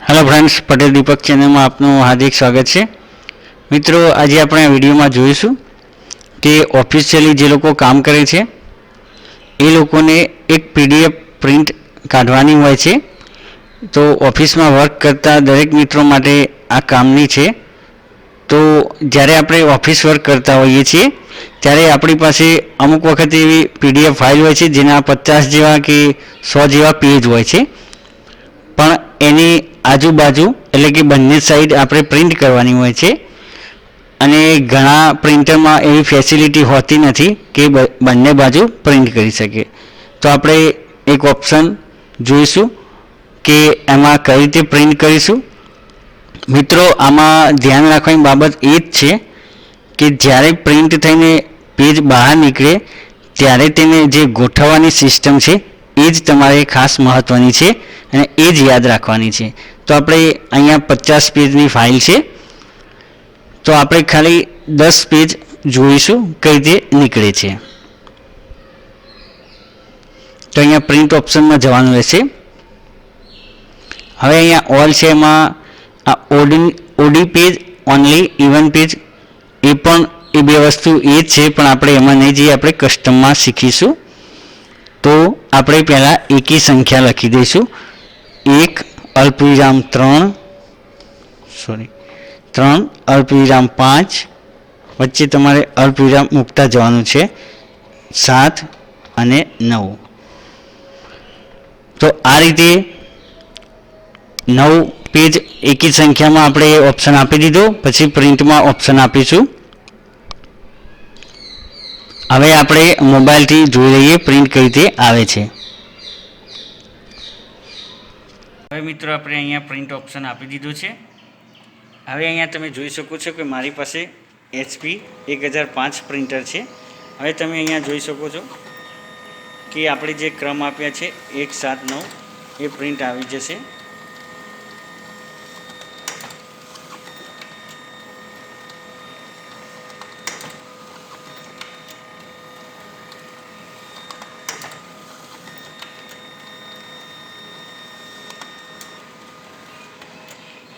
Hello friends Patel દીપક ચેનલમાં આપનું હાર્દિક સ્વાગત છે. મિત્રો, આજે આપણે આ વિડીયોમાં જોઈશું કે ઓફિશિયલી જે લોકો કામ કરે છે, એ લોકોને એક પીડીએફ પ્રિન્ટ કાઢવાની હોય છે. તો ઓફિસમાં વર્ક કરતા દરેક મિત્રો માટે આ કામની છે. તો જ્યારે આપણે ઓફિસ વર્ક કરતા હોઈએ છીએ, ત્યારે આપણી પાસે અમુક વખત એવી પીડીએફ ફાઇલ હોય છે, જેના પચાસ જેવા કે સો જેવા પેજ હોય છે. પણ એની આજુબાજુ, એટલે કે બંને સાઈડ આપણે પ્રિન્ટ કરવાની હોય છે. અને ઘણા પ્રિન્ટરમાં એવી ફેસિલિટી હોતી નથી કે બંને બાજુ પ્રિન્ટ કરી શકે. તો આપણે એક ઓપ્શન જોઈશું કે એમાં કઈ રીતે પ્રિન્ટ કરીશું. મિત્રો, આમાં ધ્યાન રાખવાની બાબત એ જ છે કે જ્યારે પ્રિન્ટ થઈને પેજ બહાર નીકળે, ત્યારે તેને જે ગોઠવવાની સિસ્ટમ છે, એ જ તમારે ખાસ મહત્ત્વની છે અને એ જ યાદ રાખવાની છે. તો આપણે અહીંયા પચાસ પેજની ફાઇલ છે. તો આપણે ખાલી દસ પેજ જોઈશું કઈ રીતે નીકળે છે. તો અહીંયા પ્રિન્ટ ઓપ્શનમાં જવાનું રહેશે. હવે અહીંયા ઓલ છે એમાં આ odd odd page only even page, એ પણ એ બે વસ્તુ એ જ છે, પણ આપણે એમાં નહીં જઈએ, આપણે કસ્ટમમાં શીખીશું. તો આપણે પહેલાં એકી સંખ્યા લખી દઈશું. એક અલ્પવિરામ ત્રણ સોરી ત્રણ, અલ્પવિરામ પાંચ, વચ્ચે તમારે અલ્પવિરામ મૂકતા જવાનું છે, સાત અને નવ. તો આ રીતે નવ પેજ એકી સંખ્યામાં આપણે ઓપ્શન આપી દીધો, પછી પ્રિન્ટમાં ઓપ્શન આપીશું. હવે આપણે મોબાઈલથી જોઈ લઈએ પ્રિન્ટ કઈ રીતે આવે છે. હવે મિત્રો, આપણે અહીંયા પ્રિન્ટ ઓપ્શન આપી દીધું છે. હવે અહીંયા તમે જોઈ શકો છો કે મારી પાસે એચપી એક હજાર પાંચ પ્રિન્ટર છે. હવે તમે અહીંયા જોઈ શકો છો કે આપણે જે ક્રમ આપ્યા છે, એક સાત નવ, એ પ્રિન્ટ આવી જશે.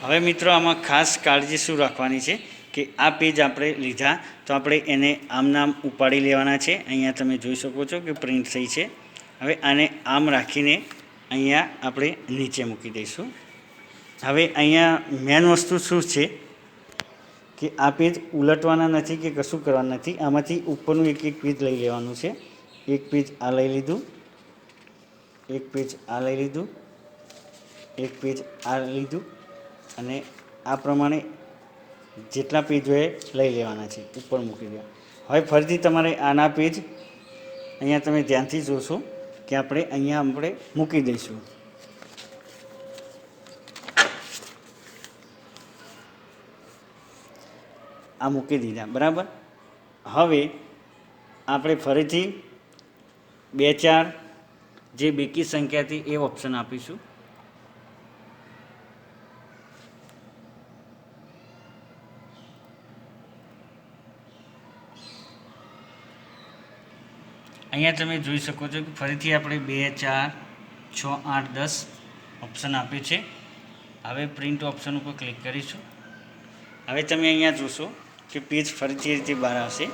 હવે મિત્રો, આમાં ખાસ કાળજી શું રાખવાની છે કે આ પેજ આપણે લીધા તો આપણે એને આમ નામ ઉપાડી લેવાના છે. અહીંયા તમે જોઈ શકો છો કે પ્રિન્ટ થઈ છે. હવે આને આમ રાખીને અહીંયા આપણે નીચે મૂકી દઈશું. હવે અહીંયા મેન વસ્તુ શું છે કે આ પેજ ઉલટવાના નથી કે કશું કરવાનું નથી. આમાંથી ઉપરનું એક એક પેજ લઈ લેવાનું છે. એક પેજ આ લઈ લીધું. એક પેજ આ લઈ લીધું. એક પેજ આ લીધું. અને આ પ્રમાણે જેટલા પેજ હોય લઈ લેવાના છે, ઉપર મૂકી દેવા. હવે ફરીથી તમારે આના પેજ અહીંયા તમે ધ્યાનથી જોશો કે આપણે અહીંયા આપણે મૂકી દઈશું. આ મૂકી દીધા, બરાબર? હવે આપણે ફરીથી બે ચાર જે બેકી સંખ્યા હતી એ ઓપ્શન આપીશું. અહીંયા તમે જોઈ શકો છો કે ફરીથી આપણે બે, ચાર, છ, આઠ, દસ ઓપ્શન આપ્યું છે. હવે પ્રિન્ટ ઓપ્શન ઉપર ક્લિક કરીશું. હવે તમે અહીંયા જોશો કે પેજ ફરીથી રીતે બહાર આવશે.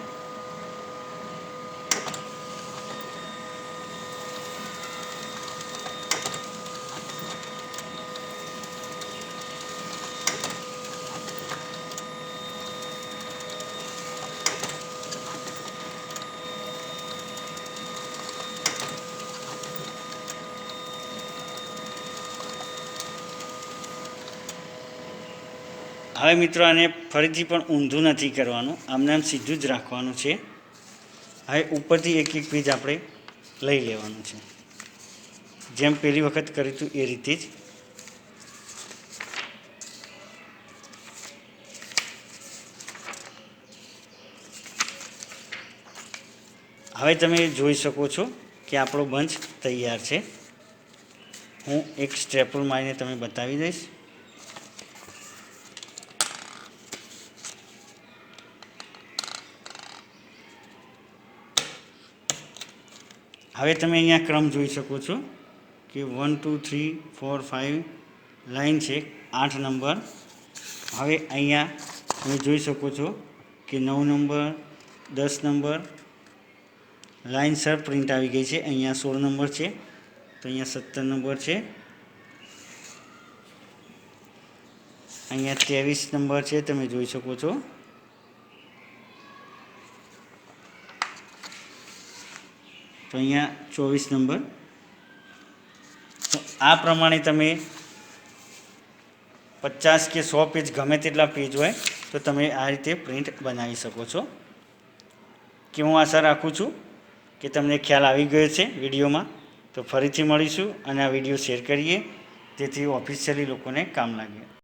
હવે મિત્રો, આને ફરીથી પણ ઊંધું નથી કરવાનું. આમને આમ સીધું જ રાખવાનું છે. હવે ઉપરથી એક એક પેજ આપણે લઈ લેવાનું છે. જેમ પહેલી વખત કર્યું હતું એ રીતે જ. હવે તમે જોઈ શકો છો કે આપણો બંચ તૈયાર છે. હું એક સ્ટેપલ મારીને તમે બતાવી દઈશ. હવે તમે અહીંયા ક્રમ જોઈ શકો છો કે one, two, three, four five line છે, આઠ નંબર. હવે અહીંયા તમે જોઈ શકો છો કે નવ નંબર, દસ નંબર લાઇન સર પ્રિન્ટ આવી ગઈ છે. અહીંયા સોળ નંબર છે, તો અહીંયા સત્તર નંબર છે. અહીંયા ત્રેવીસ નંબર છે, તમે જોઈ શકો છો. તો અહીંયા ચોવીસ નંબર. તો આ પ્રમાણે તમે પચાસ કે સો પેજ ગમે તેટલા પેજ હોય, તો તમે આ રીતે પ્રિન્ટ બનાવી શકો છો. કે હું આશા રાખું છું કે તમને ખ્યાલ આવી ગયો છે વિડીયોમાં. તો ફરીથી મળીશું અને આ વીડિયો શેર કરીએ. જેથી ઓફિશિયલી લોકોને કામ લાગે.